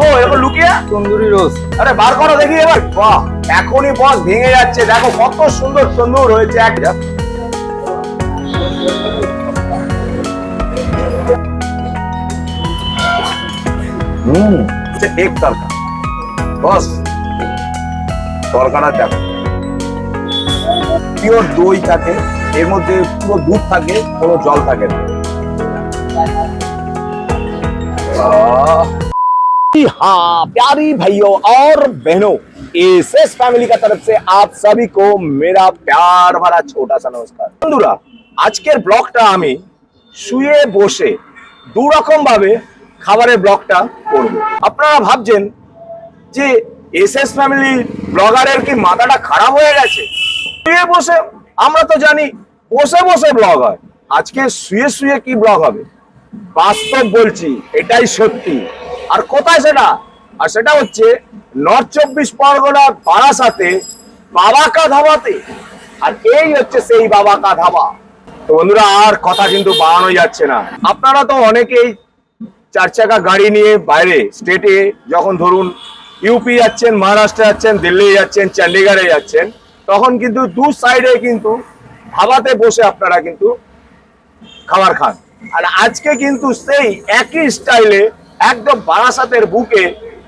গো এরকম লুকিয়ে? তন্দুরি রোজ। আরে বার করো দেখি এবার। বাহ এখনই বস ভেঙে যাচ্ছে। দেখো কত সুন্দর তন্দুর হয়েছে এক হুম। এক তরকা। বস তরকাটা দেখো। পিওর দই থাকে এর মধ্যে পুরো দুধ থাকে কোনো জল থাকে না। हाँ प्यारी भाइयों और बहनों एसएस फैमिली का तरफ से आप सभी को मेरा प्यार भरा छोटा सा नमस्कार বন্ধুরা আজকের ব্লগটা আমি শুয়ে বসে দু রকম ভাবে খাবারের ব্লগটা করব আপনারা ভাবছেন যে এসএস ফ্যামিলি ব্লগারের কি মাথাটা খারাপ হয়ে গেছে শুয়ে বসে আমরা তো জানি বসে বসে ব্লগ হয় আজকে শুয়ে শুয়ে কি ব্লগ হবে বাস্তব বলছি এটাই সত্যি আর কোথায় সেটা? আর সেটা হচ্ছে নর্থ চব্বিশ পরগনার বারাসাতে বাবাকা ধাবাতে। আর এই হচ্ছে সেই বাবাকা ধাবা। তো বন্ধুরা, আর কথা কিন্তু বাড়ানো যাচ্ছে না। আপনারা তো অনেকেই চার চাকা গাড়ি নিয়ে বাইরে, স্টেটে যখন ধরুন ইউপি যাচ্ছেন, মহারাষ্ট্রে যাচ্ছেন, দিল্লি যাচ্ছেন চণ্ডীগড়ে যাচ্ছেন, তখন কিন্তু দু সাইডে কিন্তু ধাবাতে বসে আপনারা কিন্তু খাবার খান। আর আজকে কিন্তু সেই একই স্টাইলে একদম বারাসাতের বুকে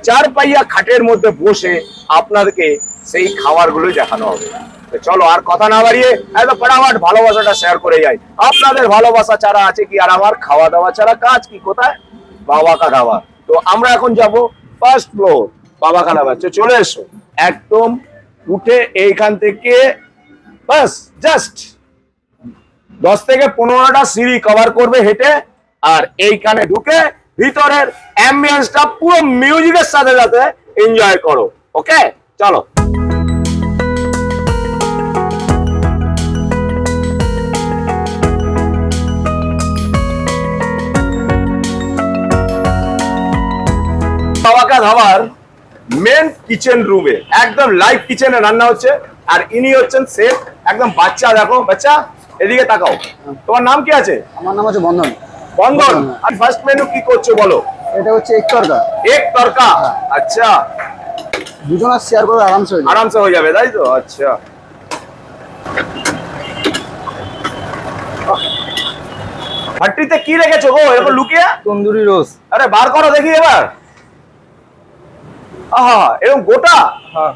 চার পাইয়া খাটের মধ্যে বসে আপনাদেরকে সেই খাবারগুলো দেখানো হবে। চলো আর কথা না বাড়িয়ে একদম ফটাফট ভালোবাসাটা শেয়ার করে যাই। আপনাদের ভালোবাসা ছাড়া আছে কি আর আমার? খাওয়া দাওয়া ছাড়া কাজ কি? কোথায়? বাবা কা ধাবা তো আমরা এখন যাব ফার্স্ট ফ্লোর বাবা কা ধাবা চলে এসো। একদম উঠে এইখান থেকে বাস জাস্ট দশ থেকে পনেরোটা সিঁড়ি কভার করবে হেঁটে, আর এইখানে ঢুকে ভিতরের অ্যাম্বিয়েন্সটা পুরো মিউজিকের সাথে সাথে এনজয় করো। ওকে চলো। বাবাকা ধাবার মেন কিচেন রুমে একদম লাইভ কিচেনে রান্না হচ্ছে, আর ইনি হচ্ছেন শেফ একদম বাচ্চা, দেখো, বাচ্চা, এদিকে তাকাও। তোমার নাম কি আছে? আমার নাম হচ্ছে বন্ধন। বন্ধন আর ফার্স্ট মেনু কি করছ বলো? এটা হচ্ছে এক তরকা। এক তরকা? আচ্ছা। দুজনের শেয়ার করে আরামসে হয়ে যাবে। আরামসে হয়ে যাবে তাই তো? আচ্ছা। ভাট্টিতে কি রেখেছো গো? এরকম লুকিয়ে? তন্দুরি রোজ আরে বার করো দেখি এবার। আহা এরকম গোটা? হ্যাঁ।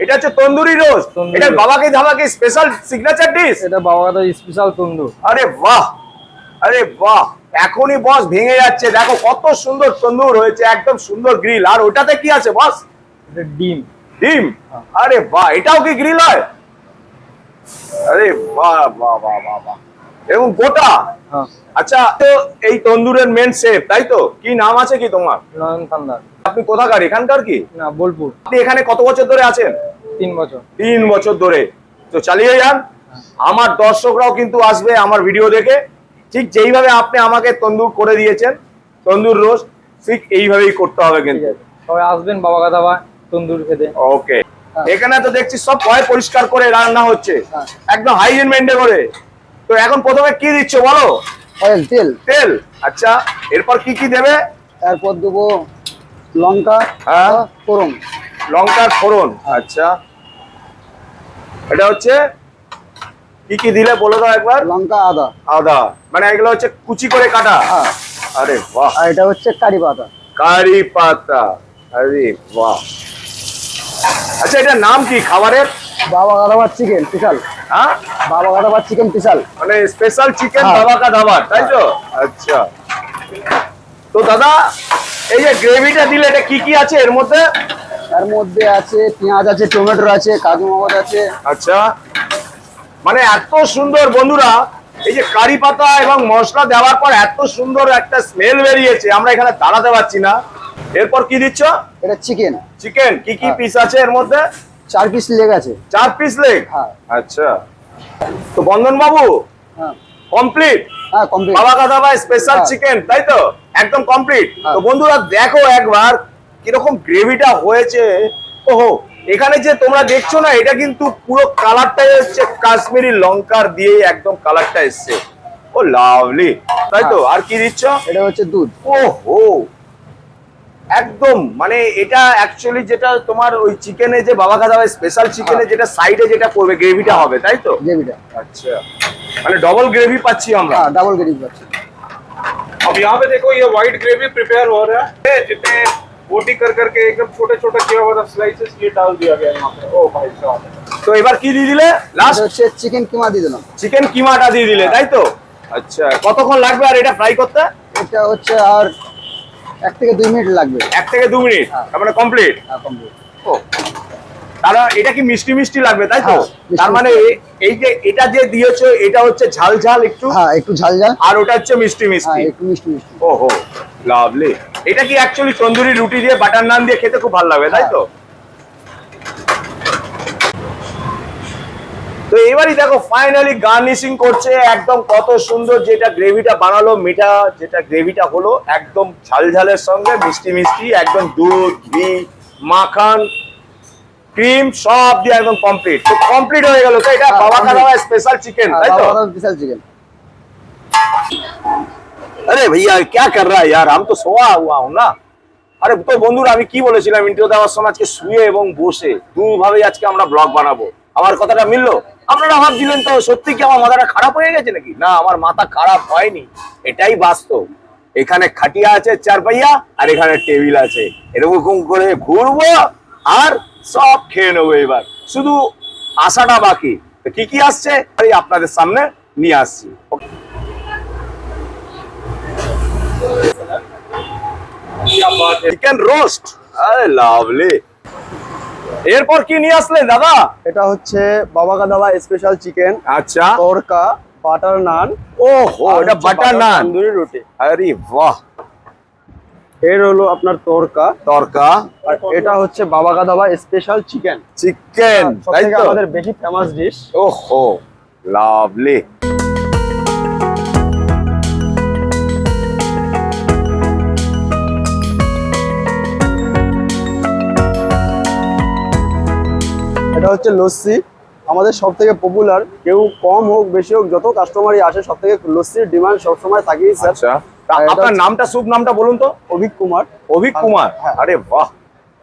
এটা হচ্ছে তন্দুরি রোজ এটা বাবাকে ধাবাকে স্পেশাল সিগনেচার ডিশ এটা বাবা কথা স্পেশাল তন্দুর। আরে বাহ! আরে বাহ! এখনই বস ভেঙে যাচ্ছে। দেখো কত সুন্দর তন্দুর হয়েছে একদম সুন্দর গ্রিল আর ওটাতে কি আছে বস ডিম। ডিম? হ্যাঁ। আরে বাহ এটাও কি গ্রিল হয়? আরে বাহ বাহ বাহ বাহ গোটা? হ্যাঁ। আচ্ছা তো এই তন্দুরের মেন শেফ তাই তো? কি নাম আছে কি তোমার? নয়ন থান্দার আপনি কোথাকার এখানকার কি? না বোলপুর। আপনি এখানে কত বছর ধরে আছেন? তিন বছর। তিন বছর ধরে। তো চালিয়ে যান। আমার দর্শকরাও কিন্তু আসবে আমার ভিডিও দেখে। ঠিক যেইভাবে আপনি আমাকে তন্দুর করে দিয়েছেন তন্দুর রোজ ঠিক এইভাবেই করতে হবে কিন্তু। সবাই আসবেন বাবা কথা বা তন্দুর খেতে। ওকে। হ্যাঁ। এখানে তো দেখছি সব ভয় পরিষ্কার করে রান্না হচ্ছে। হ্যাঁ। একদম হাইজিন মেনটেন করে। তো এখন প্রথমে কি দিচ্ছ বলো? অয়েল তেল। তেল। আচ্ছা এরপর কি কি দেবে? এরপর দেবো লঙ্কা হ্যাঁ। ফোড়ন। লঙ্কার ফোড়ন আচ্ছা। এটা হচ্ছে কি কি দিলে বলে দাও একবার? লঙ্কা আদা। আদা। মানে এগুলো হচ্ছে কুচি করে কাটা? হ্যাঁ। আরে বাহ। আর এটা হচ্ছে কারি পাতা। কারি পাতা। আরে বাহ। আচ্ছা এটা নাম কি খাবারের? বাবা বা চিকেন পিসাল হ্যাঁ? বাবা বা চিকেন পিসাল মানে স্পেশাল চিকেন হ্যাঁ। ধাবা কা ধাবার তাই তো? আচ্ছা। তো দাদা এই যে গ্রেভিটা দিলে এটা কি কি আছে এর মধ্যে? এর মধ্যে আছে পেঁয়াজ আছে টমেটো আছে কাজু মগজ আছে। আচ্ছা। মানে এত সুন্দর বন্ধুরা এই যে কারি পাতা এবং মশলা দেওয়ার পর এত সুন্দর একটা স্মেল বেরিয়েছে আমরা এখানে দাঁড়াতে পারছি না। এরপর কি দিচ্ছ? এটা চিকেন চিকেন কি কি হ্যাঁ। পিস আছে এর মধ্যে? চার পিস লেগ আছে। চার পিস লেগ হ্যাঁ। আচ্ছা। তো বন্ধন বাবু হ্যাঁ। কমপ্লিট হ্যাঁ কমপ্লিট বাবা কথা ভাই স্পেশাল হ্যাঁ। চিকেন তাই তো? একদম কমপ্লিট হ্যাঁ। তো বন্ধুরা দেখো একবার কীরকম গ্রেভিটা হয়েছে। ওহো এখানে যে তোমরা দেখছো না এটা কিন্তু পুরো কালারটা হচ্ছে কাশ্মীরি লঙ্কার দিয়ে একদম কালারটা এসছে ও লাভলি তাই তো আর কি দিচ্ছ এটা হচ্ছে দুধ ওহো একদম মানে এটা অ্যাকচুয়ালি যেটা তোমার ওই চিকেনে যে বাবা খাদা স্পেশাল চিকেনে যেটা সাইডে যেটা করবে গ্রেভিটা হবে তাই তো গ্রেভিটা আচ্ছা মানে ডবল গ্রেভি পাচ্ছি আমরা হ্যাঁ ডাবল গ্রেভি পাচ্ছি अब यहाँ पे देखो ये व्हाइट ग्रेवी प्रिपेयर हो रहा है जितने बोटी कर करके एकदम छोटे छोटे किया हुआ स्लाइसेस ये डाल दिया गया यहाँ पे ओ भाई साहब তো এবার কি দিয়ে দিলে এটা লাস্ট হচ্ছে চিকেন কিমা দিয়ে দিলাম চিকেন কিমাটা দিয়ে দিলে তাই তো আচ্ছা কতক্ষণ লাগবে আর এটা ফ্রাই করতে এটা হচ্ছে আর এক থেকে দুই মিনিট লাগবে এক থেকে দু মিনিট হ্যাঁ। তার মানে কমপ্লিট হ্যাঁ, complete। ও তারা এটা কি মিষ্টি মিষ্টি লাগবে তাই তো? হ্যাঁ, তার মানে এই যে এটা যে দিয়েছ এটা হচ্ছে ঝাল ঝাল একটু? হ্যাঁ একটু ঝাল ঝাল। আর ওটা হচ্ছে মিষ্টি হ্যাঁ মিষ্টি একটু মিষ্টি মিষ্টি। ওহো লাভলি এটা কি অ্যাকচুয়ালি তন্দুরি রুটি দিয়ে বাটার নান দিয়ে খেতে খুব ভালো লাগবে তাই তো? তো এবারই দেখো ফাইনালি গার্নিশিং করছে একদম কত সুন্দর যেটা গ্রেভিটা বানালো মিঠা যেটা গ্রেভিটা হলো একদম ঝাল ঝালের সঙ্গে মিষ্টি মিষ্টি একদম দুধ ঘি মাখন ক্রিম সব দিয়ে একদম কমপ্লিট তো কমপ্লিট হয়ে গেল তো এটা হ্যাঁ, বাবা complete। খাওয়া স্পেশাল চিকেন তাই তো স্পেশাল চিকেন আরে ভাইয়া क्या कर रहा है यार हम तो सोया हुआ हूं ना আরে তো বন্ধুরা আমি কি বলেছিলাম ইন্টারভিউ দেওয়ার সময় আজকে শুয়ে এবং বসে দুই ভাবে আজকে আমরা ব্লগ বানাবো আমার কথাটা মিললো আপনারা ভাবছিলেন তো সত্যি কি আমার মাথাটা খারাপ হয়ে গেছে নাকি না আমার মাথা খারাপ হয়নি এটাই বাস্তব এখানে খাটিয়া আছে চার পাইয়া আর এখানে টেবিল আছে এরকম করে ঘুরবো আর সব খেয়ে নেব এবার। শুধু আশাটা বাকি। কি কি আসছে? আপনাদের সামনে নিয়ে আসছি। Chicken roast lovely. এরপর কি নিয়ে আসলেন দাদা? এটা হচ্ছে বাবা দাদা স্পেশাল চিকেন আচ্ছা। তরকা বাটার নান ও হো এটা বাটার নান রুটি। আরে বাহ। এর হলো আপনার তরকা। তরকা। আর এটা হচ্ছে বাবা গাদা বা স্পেশাল চিকেন চিকেন তাই তো? আমাদের বেশি ফেমাস ডিশ ও হো লাভলি এটা হচ্ছে লস্যি। আমাদের সব থেকে পপুলার কেউ কম হোক বেশি হোক যত কাস্টমারই আসে সব থেকে লস্যির ডিমান্ড সবসময় থাকেই স্যার আপনার নামটা শুভ নামটা বলুন তো। অভিক কুমার। অভিক কুমার? হ্যাঁ। আরে বাহ।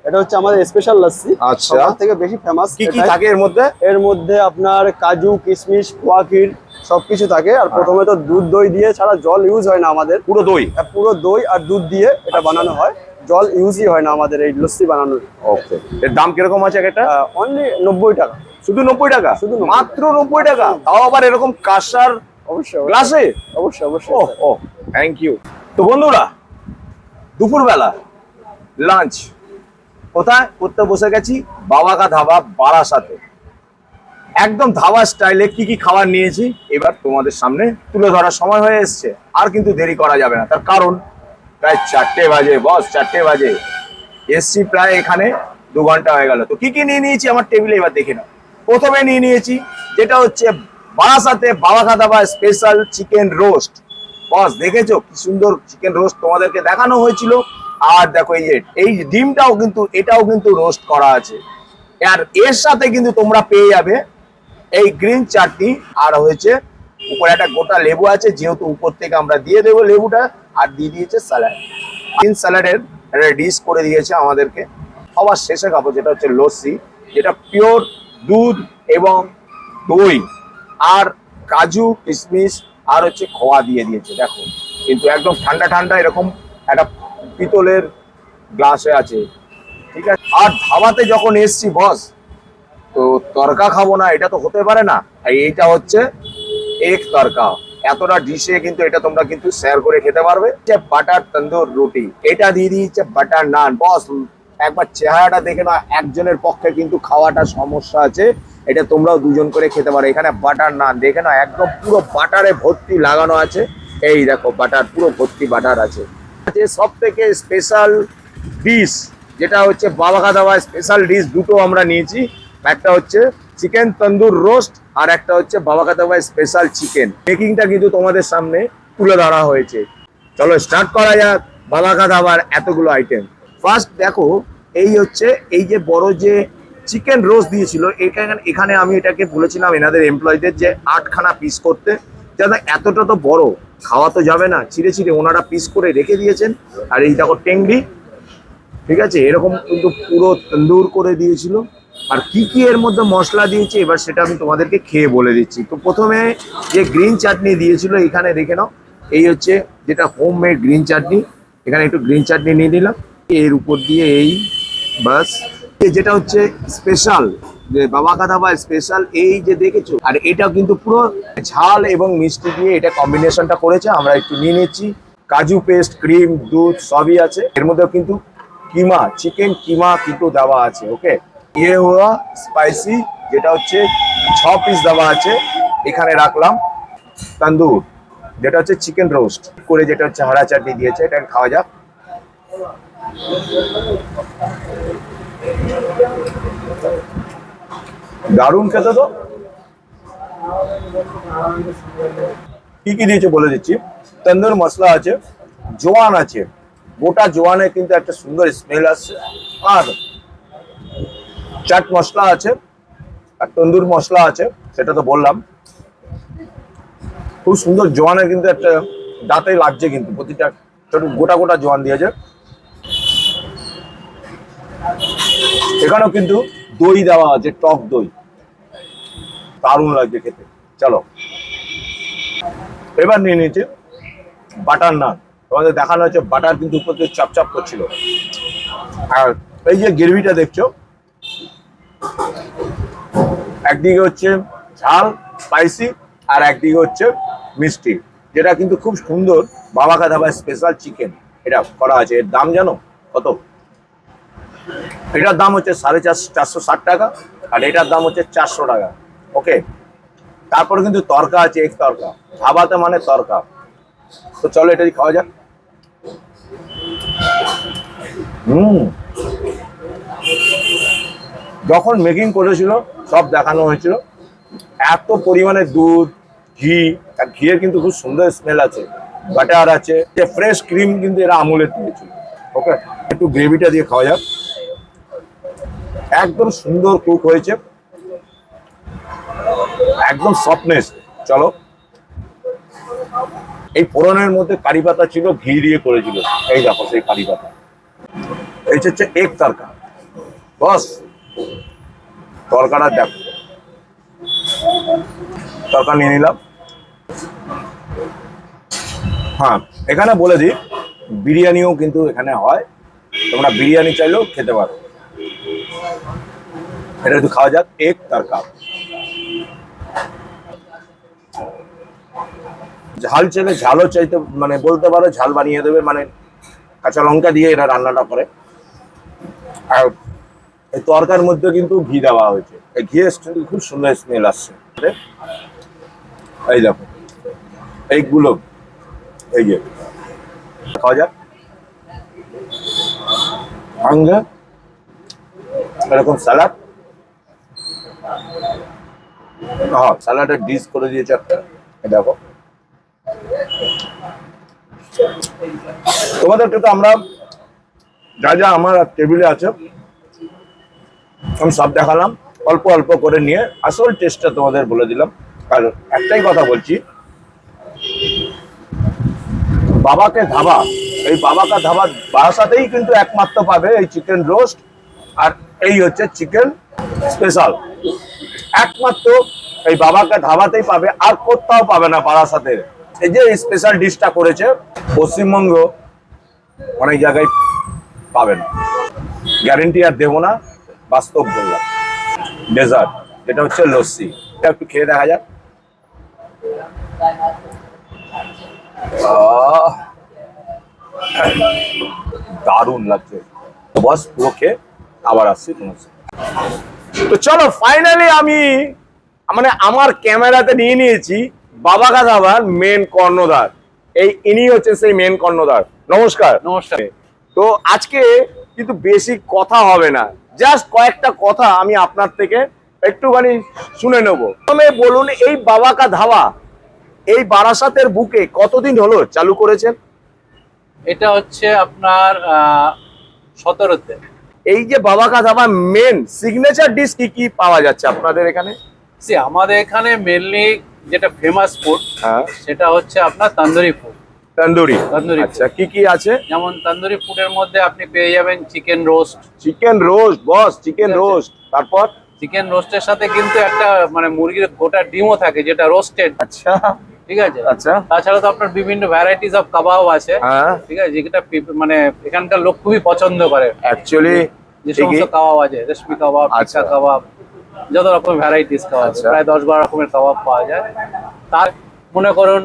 এটা হচ্ছে আমাদের স্পেশাল লস্যি। আচ্ছা। সবার থেকে বেশি ফেমাস কি কি থাকে এর মধ্যে? এর মধ্যে আপনার কাজু কিশমিশ খোয়া ক্ষীর সবকিছু থাকে। আর প্রথমে তো দুধ দই দিয়ে ছাড়া জল ইউজ হয় না আমাদের। পুরো দই? পুরো দই আর দুধ দিয়ে এটা বানানো হয়। জল ইউজই হয় না আমাদের এই লস্যি বানানোর। ওকে। এর দাম কীরকম আছে একটা? অনলি নব্বই টাকা। শুধু নব্বই টাকা? শুধু মাত্র নব্বই টাকা? তাও আবার এরকম কাঁসার অবশ্যই অবশ্যই, গ্লাসে অবশ্যই অবশ্যই ও ও থ্যাংক ইউ তো বন্ধুরা দুপুরবেলা লাঞ্চ কোথায়? করতে বসে গেছি বাবাকা ধাবা বারাসাতে একদম ধাবা স্টাইলে কি কি খাবার নিয়েছি এবার তোমাদের সামনে তুলে ধরার সময় হয়ে এসছে। আর কিন্তু দেরি করা যাবে না। তার কারণ প্রায় চারটে বাজে বস চারটে বাজে। এসছি প্রায় এখানে দু ঘণ্টা হয়ে গেল। তো কি কি নিয়ে নিয়েছি আমার টেবিলে এবার দেখে নাও। প্রথমে নিয়ে নিয়েছি যেটা হচ্ছে বারাসাতে বাবাকা ধাবা স্পেশাল চিকেন রোস্ট বস দেখেছ? কি সুন্দর চিকেন রোস্ট তোমাদেরকে দেখানো হয়েছিল। আর দেখো এই যে, এই ডিমটাও কিন্তু, এটাও কিন্তু রোস্ট করা আছে। আর এর সাথে কিন্তু তোমরা পেয়ে যাবে এই গ্রিন চাটনি আর হয়েছে, উপরে একটা গোটা লেবু আছে, যেহেতু উপর থেকে আমরা দিয়ে দেবো লেবুটা, আর দিয়ে দিয়েছে স্যালাড গ্রিন স্যালাডের একটা ডিশ করে দিয়েছে আমাদেরকে। সবার শেষে খাব, যেটা হচ্ছে লস্যি, যেটা পিওর দুধ এবং দই। আর কাজু কিশমিশ আর হচ্ছে খোয়া দিয়ে দিয়েছে, দেখো। কিন্তু একদম ঠান্ডা ঠান্ডা এরকম একটা পিতলের গ্লাসে আছে, ঠিক আছে? আর ধাবাতে যখন এসছি, বস, তো তরকা খাব না, এটা তো হতে পারে না। এইটা হচ্ছে এক তরকা। এতটা ডিশে কিন্তু এটা তোমরা কিন্তু শেয়ার করে খেতে পারবে। যে বাটার তন্দুর রুটি। এটা দিয়ে দিয়েছে বাটার নান। বস, একবার চেহারাটা দেখে না একজনের পক্ষে কিন্তু খাওয়াটা সমস্যা আছে। এটা তোমরাও দুজন করে খেতে পারো। এখানে বাটার নান দেখে না একদম পুরো বাটারে ভর্তি লাগানো আছে। এই দেখো বাটার পুরো ভর্তি বাটার আছে। আছে সব থেকে স্পেশাল ডিশ যেটা হচ্ছে বাবা খাদাবা স্পেশাল ডিশ দুটো আমরা নিয়েছি। একটা হচ্ছে চিকেন তন্দুর রোস্ট আর একটা হচ্ছে বাবা খাদাবা স্পেশাল চিকেন মেকিংটা কিন্তু তোমাদের সামনে তুলে ধরা হয়েছে। চলো স্টার্ট করা যাক বাবা খাদাবার এতগুলো আইটেম ফার্স্ট দেখো, এই হচ্ছে, এই যে বড় যে চিকেন রোস্ট দিয়েছিল, এখানে এখানে আমি এটাকে বলেছিলাম এনাদের এমপ্লয়ীদের যে আটখানা পিস করতে। যাতে এতটা তো বড়, খাওয়া তো যাবে না, ছিঁড়ে ছিঁড়ে ওনারা পিস করে রেখে দিয়েছেন। আর এই দেখো টেংরি ঠিক আছে? এরকম কিন্তু পুরো তন্দুর করে দিয়েছিল। আর কি কি এর মধ্যে মশলা দিয়েছে, এবার সেটা আমি তোমাদেরকে খেয়ে বলে দিচ্ছি। তো প্রথমে যে গ্রিন চাটনি দিয়েছিল, এখানে দেখে নাও। এই হচ্ছে যেটা হোম মেড গ্রিন চাটনি এখানে একটু গ্রিন চাটনি নিয়ে নিলাম। এর উপর দিয়ে এই বাস যেটা হচ্ছে স্পেশাল যে বাবা কাদা বা স্পেশাল এই যে দেখেছ, আর এটা কিন্তু পুরো ঝাল এবং মিষ্টি দিয়ে এটা কম্বিনেশনটা করেছে, আমরা একটু নিয়ে নিচ্ছি। কাজু পেস্ট ক্রিম দুধ, সবই আছে। এর মধ্যেও কিন্তু কিমা চিকেন কিমা কিন্তু দেওয়া আছে ওকে ইয়ে হওয়া স্পাইসি যেটা হচ্ছে ছ পিস দেওয়া আছে, এখানে রাখলাম তান্দুর, যেটা হচ্ছে চিকেন রোস্ট করে যেটা হচ্ছে হরা চাটনি দিয়েছে, এটা খাওয়া যাক। দারুণ খেতে তো। কি কি দিয়েছে বলে দিচ্ছি। তন্দুর মশলা আছে, জোয়ান আছে। গোটা জোয়ানে কিন্তু একটা সুন্দর স্মেল আসছে। আর চাট মশলা আছে, আর তন্দুর মশলা আছে, সেটা তো বললাম। খুব সুন্দর জোয়ানে কিন্তু একটা দাঁতে লাগছে কিন্তু, প্রতিটা, ছোট গোটা গোটা জোয়ান দিয়েছে। এখানেও কিন্তু দই দেওয়া আছে, টক দই। দারুণ লাগছে খেতে। চলো। এবার নিয়ে নিয়েছে বাটার নান। তোমাদের দেখানো হচ্ছে বাটার কিন্তু উপর দিয়ে চাপচাপ করছিল। আর এই যে গ্রেভিটা দেখছ, একদিকে হচ্ছে ঝাল, স্পাইসি, আর একদিকে হচ্ছে মিষ্টি, যেটা কিন্তু খুব সুন্দর বাবা কাদাবা স্পেশাল চিকেন। এটা করা আছে। এর দাম জানো? কত? এটার দাম হচ্ছে সাড়ে চারশো চারশো ষাট টাকা আর এটার দাম হচ্ছে চারশো টাকা। ওকে? তারপরে কিন্তু তরকা আছে এক তরকা। ধাবাতে মানে তরকা। তো চলো এটাই খাওয়া যাক। হুম। যখন মেকিং করেছিল, সব দেখানো হয়েছিল। এত পরিমাণে দুধ, ঘি ঘিয়ের কিন্তু খুব সুন্দর স্মেল আছে। বাটার আছে। ফ্রেশ ক্রিম কিন্তু এরা আমুলের দিয়েছিল। ওকে? একটু গ্রেভিটা দিয়ে খাওয়া যাক। একদম সুন্দর কুক হয়েছে। একদম সফটনেস চলো। এই ফোড়নের মধ্যে কারি পাতা ছিল, ঘি দিয়ে করেছিল। এই দেখো সেই কারি পাতা। এই হচ্ছে এক তরকা বস। তরকাটা দেখো। তরকা নিয়ে নিলাম। হ্যাঁ এখানে বলে দিই, বিরিয়ানিও কিন্তু এখানে হয়। তোমরা বিরিয়ানি চাইলেও খেতে পারো। এটা একটু খাওয়া যাক, এক তরকা ঝাল চাইলে ঝালও চাইতে মানে বলতে পারো ঝাল বানিয়ে দেবে মানে কাঁচা লঙ্কা দিয়ে এরা রান্নাটা করে। আর এই তরকার মধ্যে কিন্তু ঘি দেওয়া হয়েছে। এই ঘিয়ের কিন্তু খুব সুন্দর স্মেল আসছে। এই দেখো, এইগুলো, এই যে, খাওয়া যাক। ভাঙ্গা, এরকম স্যালাড হ্যাঁ স্যালাডের ডিশ করে দিয়েছে একটা। দেখো। তোমাদেরকে তো আমরা যা যা আমার টেবিলে আছে, আমি সব দেখালাম। অল্প অল্প করে নিয়ে আসল টেস্টটা তোমাদের বলে দিলাম। আর একটাই কথা বলছি, বাবাকে ধাবা, এই বাবাকা ধাবা বারাসাতেই কিন্তু একমাত্র পাবে এই চিকেন রোস্ট আর এই হচ্ছে চিকেন স্পেশাল। একমাত্র এই বাবাকে ধাবাতেই পাবে, আর কোথাও পাবে না বারাসাতে এই যে স্পেশাল ডিশটা করেছে, পশ্চিমবঙ্গ অনেক জায়গায় পাবে না গ্যারেন্টি আর দেবো না, বাস্তব বললাম। ডেজার্ট, যেটা হচ্ছে লস্যি। এটা একটু খেয়ে দেখা যাক। দারুণ লাগছে। বস, পুরো খেয়ে আবার আসছি তোমার সাথে। তো চলো ফাইনালি আমি মানে আমার ক্যামেরাতে নিয়ে নিয়েছি বাবা গাধাবার মেন কর্ণধার। এই ইনি হচ্ছে সেই মেন কর্ণধার। নমস্কার। নমস্কার। তো আজকে কিন্তু বেশি কথা হবে না। জাস্ট কয়েকটা কথা আমি আপনার থেকে একটুখানি শুনে নেব। প্রথমে বলুন এই বাবাকা ধাবা এই বারাসাতের বুকে কতদিন হলো চালু করেছেন? এটা হচ্ছে আপনার সতেরোতে। এই যে বাবাকা আমার মেন সিগনেচার ডিশ কি কি পাওয়া যাচ্ছে আপনাদের এখানে? সে আমাদের এখানে মেনলি যেটা ফেমাস ফুড হ্যাঁ। সেটা হচ্ছে আপনার তান্দুরি ফুড তন্দুরি। তন্দুরি আচ্ছা কি কি আছে? যেমন তন্দুরি ফুডের মধ্যে আপনি পেয়ে যাবেন chicken roast chicken roast boss chicken roast তারপর? চিকেন রোস্টের সাথে কিন্তু একটা মানে মুরগির গোটা ডিমও থাকে যেটা রোস্টেড আচ্ছা। ঠিক আছে? আচ্ছা। তাছাড়া তো আপনার বিভিন্ন ভ্যারাইটিস অফ কাবাব আছে। হ্যাঁ। ঠিক আছে? যেটা মানে এখানকার লোক খুবই পছন্দ করে। অ্যাকচুয়ালি যে সমস্ত কাবাব আছে রেশমি কাবাব আচ্ছা। কাবাব যত রকম ভ্যারাইটিস কাবাব আচ্ছা। প্রায় দশ বারো রকমের কাবাব পাওয়া যায়। তার মনে করুন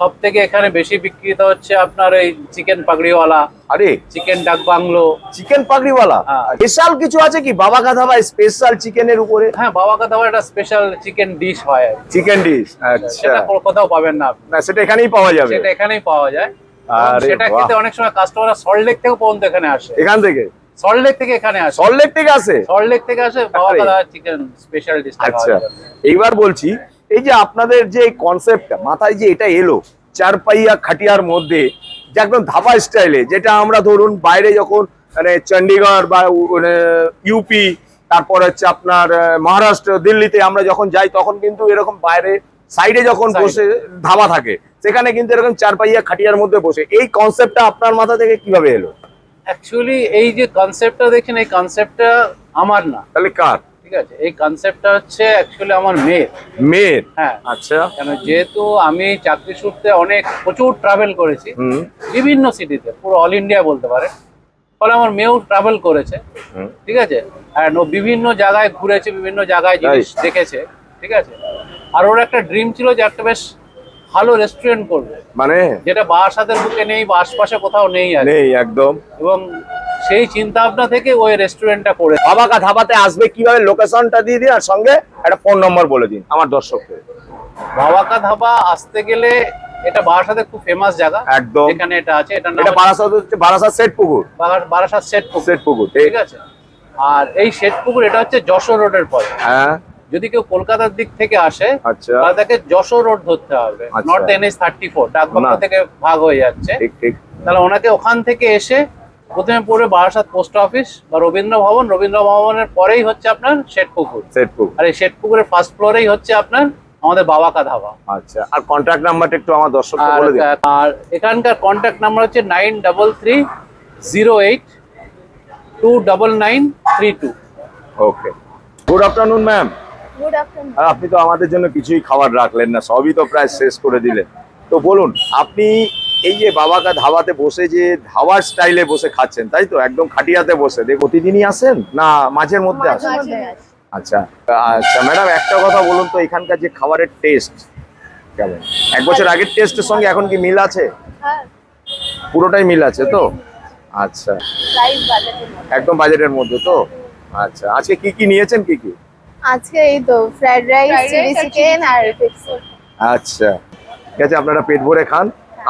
সব থেকে এখানে বেশি বিক্রিত হচ্ছে আপনার এই চিকেন পাগড়িওয়ালা আরে। চিকেন ডাক বাংলো। চিকেন পাগড়িওয়ালা? হ্যাঁ। স্পেশাল কিছু আছে কি? বাবা ভাই স্পেশাল চিকেনের উপরে? হ্যাঁ বাবা কথা একটা স্পেশাল চিকেন ডিশ হয় চিকেন ডিশ আচ্ছা। কোথাও পাবেন না না সেটা এখানেই পাওয়া যাবে। সেটা এখানেই পাওয়া যায়। আরে সেটা খেতে অনেক সময় কাস্টমাররা সল্টলেক থেকে পর্যন্ত এখানে আসে। এখান থেকে? সল্টলেক থেকে এখানে আসে। সল্টলেক থেকে আসে? সল্টলেক থেকে আসে বাবা চিকেন স্পেশাল ডিশ আচ্ছা। এইবার বলছি এই যে আপনাদের যে কনসেপ্টটা মাথায় যে এটা এলো চারপাইয়া খাটিয়ার মধ্যে যে একদম ধাবা স্টাইলে যেটা আমরা ধরুন বাইরে যখন মানে চণ্ডীগড় বা মানে ইউপি তারপর হচ্ছে আপনার মহারাষ্ট্র দিল্লিতে আমরা যখন যাই তখন কিন্তু এরকম বাইরে সাইডে যখন বসে ধাবা থাকে সেখানে কিন্তু এরকম চারপাইয়া খাটিয়ার মধ্যে বসে। এই কনসেপ্টটা আপনার মাথা থেকে কীভাবে এলো? অ্যাকচুয়ালি এই যে কনসেপ্টটা দেখেন এই কনসেপ্টটা আমার না। তাহলে কার? ঠিক আছে? এই কনসেপ্টটা হচ্ছে অ্যাকচুয়ালি আমার মেয়ের। মেয়ের? হ্যাঁ। আচ্ছা। কেন? যেহেতু আমি চাকরি সূত্রে অনেক প্রচুর ট্রাভেল করেছি। বিভিন্ন সিটিতে পুরো অল ইন্ডিয়া বলতে পারে ফলে আমার মেয়েও ট্রাভেল করেছে। ঠিক আছে? আর ও বিভিন্ন জায়গায় ঘুরেছে বিভিন্ন জায়গায় জিনিস দেখেছে। ঠিক আছে? আর ওর একটা ড্রিম ছিল যে একটা বেশ ভালো রেস্টুরেন্ট করবে। মানে? যেটা বারাসাতের বুকে নেই বা আশপাশে কোথাও নেই আর নেই একদম। এবং সেই চিন্তা ভাবনা থেকে ওই রেস্টুরেন্টটা করে বাবাকা ধাবাতে আসবে কীভাবে লোকেশনটা দিয়ে দিন আর সঙ্গে একটা ফোন নম্বর বলে দিন আমার দর্শককে বাবাকা ধাবা আসতে গেলে এটা বারাসাতে খুব ফেমাস জায়গা। একদম। এখানে এটা আছে এটা এটা বারাসাত হচ্ছে বারাসাত সেট পুকুর বারা- বারাসাত সেট সেট পুকুর ঠিক আছে? আর এই শেট পুকুর এটা হচ্ছে যশোর রোডের পরে হ্যাঁ। যদি কেউ কলকাতার দিক থেকে আসে আচ্ছা। তাহলে তাকে যশোর রোড ধরতে হবে। North N S thirty four Dakbungalow. থেকে ভাগ হয়ে যাচ্ছে। ঠিক ঠিক। তাহলে ওনাকে ওখান থেকে এসে প্রথমে পড়বে বারাসাত পোস্ট অফিস বা রবীন্দ্র ভবন। রবীন্দ্র ভবনের পরেই হচ্ছে আপনার শেট পুকুর সেট পুকুর আর এই শেট পুকুরের ফার্স্ট ফ্লোরেই হচ্ছে আপনার আমাদের বাবাকা ধাবা আচ্ছা আর কন্ট্যাক্ট নাম্বারটা একটু আমার দর্শককে আর বলে দিন। আর এখানকার কন্ট্যাক্ট নাম্বার হচ্ছে nine double three zero eight two double nine three two okay good afternoon ma'am আর আপনি তো আমাদের জন্য কিছুই খাবার রাখলেন না সবই তো প্রায় শেষ করে দিলেন। তো বলুন আপনি এই যে বাবাকা ধাবাতে বসে যে ধাবার স্টাইলে বসে খাচ্ছেন তাই তো? একদম খাটিয়াতে বসে। দেখ প্রতিদিনই আসেন? না মাঝের মধ্যে আসেন? আচ্ছা আচ্ছা ম্যাডাম একটা কথা বলুন তো এখানকার যে খাবারের টেস্ট কেমন? এক বছর আগের টেস্টের সঙ্গে এখন কি মিল আছে? হ্যাঁ। পুরোটাই মিল আছে তো? আচ্ছা। একদম বাজেটের মধ্যে তো? আচ্ছা আজকে কি কি নিয়েছেন কি কি? আজকে এই তো ফ্রাইড রাইস চিলি চিকেন আর পিৎজা আচ্ছা ঠিক আছে আপনারা পেট ভরে খান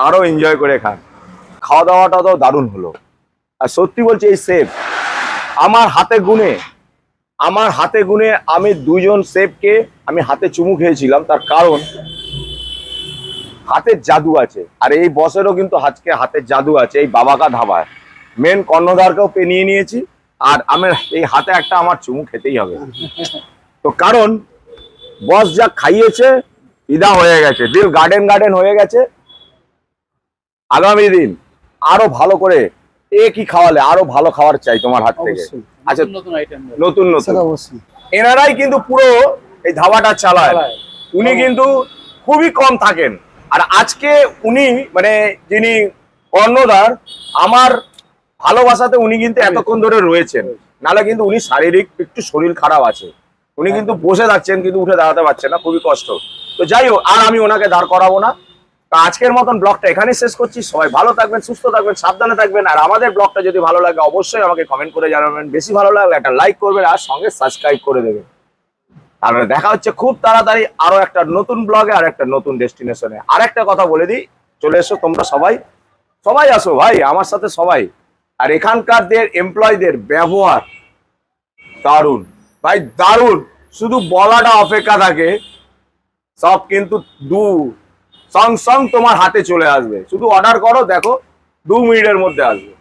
আরও এনজয় করে খান। খাওয়া দাওয়াটা তো দারুণ হলো। আর সত্যি বলছি এই সেফ আমার হাতে গুনে আমার হাতে গুনে আমি দুজন সেফকে আমি হাতে চুমু খেয়েছিলাম তার কারণ হাতের জাদু আছে। আর এই বসেরও কিন্তু আজকে হাতের জাদু আছে এই বাবাকা ধাবায়। মেন কর্ণধারকেও পেনিয়ে নিয়েছি আর আমার এই হাতে একটা আমার চুমু খেতেই হবে। তো কারণ বস যা খাইয়েছে ইদা হয়ে গেছে দিল গার্ডেন গার্ডেন হয়ে গেছে। আগামী দিন আরও ভালো করে এ কি খাওয়ালে আরও ভালো খাবার চাই তোমার হাত থেকে। আচ্ছা নতুন নতুন আইটেম নতুন নতুন সেটা অবশ্যই। এনারাই কিন্তু পুরো এই ধাবাটা চালায়। উনি কিন্তু খুবই কম থাকেন। আর আজকে উনি মানে যিনি কর্ণধার আমার ভালোবাসাতে উনি কিন্তু এতক্ষণ ধরে রয়েছেন। নালে কিন্তু উনি শারীরিক একটু শরীর খারাপ আছে। উনি কিন্তু বসে থাকছেন কিন্তু উঠে দাঁড়াতে পারছেন না খুবই কষ্ট। তো যাই হোক আর আমি ওনাকে দাঁড় করাবো না। আজকের মতন ব্লগটা এখানেই শেষ করছি। সবাই ভালো থাকবেন সুস্থ থাকবেন সাবধানে থাকবেন। আর আমাদের ব্লগটা যদি ভালো লাগে অবশ্যই আমাকে কমেন্ট করে জানাবেন। বেশি ভালো লাগলে একটা লাইক করবেন আর সঙ্গে সাবস্ক্রাইব করে দেবেন। তারপরে দেখা হচ্ছে খুব তাড়াতাড়ি আরও একটা নতুন ব্লগে আর একটা নতুন ডেস্টিনেশনে আর একটা কথা বলে দিই চলে এসো তোমরা সবাই। সবাই আসো ভাই আমার সাথে সবাই। আর এখানকারদের এমপ্লয়ীদের ব্যবহার দারুণ। ভাই, দারুণ। শুধু বলাটা অপেক্ষা থাকে। সব কিন্তু দু সং সং তোমার হাতে চলে আসবে। শুধু অর্ডার করো, দেখো, দু মিনিটের মধ্যে আসবে।